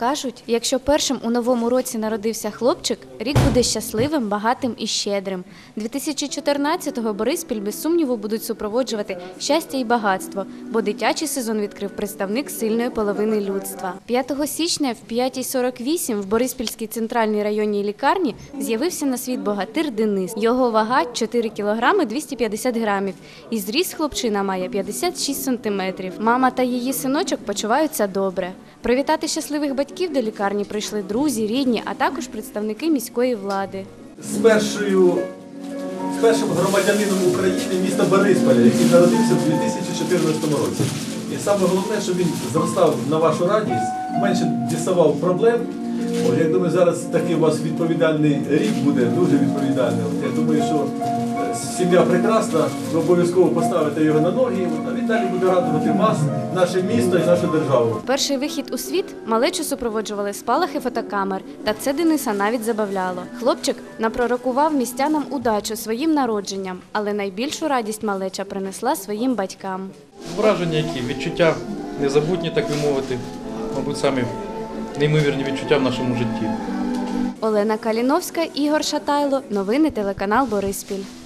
Кажуть, якщо першим у новому році народився хлопчик, рік буде щасливим, багатим і щедрим. 2014-го Бориспіль без сумніву будуть супроводжувати щастя і багатство, бо дитячий сезон відкрив представник сильної половини людства. 5 січня в 5.48 в Бориспільській центральній районній лікарні з'явився на світ богатир Денис. Його вага 4 кілограми 250 грамів. І зріст хлопчина має 56 сантиметрів. Мама та її синочок почуваються добре. Привітати щасливих батьків до лікарні прийшли друзі, рідні, а також представники міської влади. з першою з першим громадянином України міста Борисполя, який народився в 2014 році. І саме головне, щоб він зростав на вашу радість, менше діставав проблем. От, я думаю, зараз такий у вас відповідальний рік буде, дуже відповідальний. Я думаю, що сім'я прекрасна, ви обов'язково поставите його на ноги, а він далі буде радувати вас, наше місто і нашу державу. Перший вихід у світ малечу супроводжували спалахи фотокамер, та це Дениса навіть забавляло. Хлопчик напророкував містянам удачу своїм народженням, але найбільшу радість малеча принесла своїм батькам. Враження які, відчуття незабутні, так би мовити, мабуть, самі неймовірні відчуття в нашому житті. Олена Каліновська, Ігор Шатайло. Новини телеканал Бориспіль.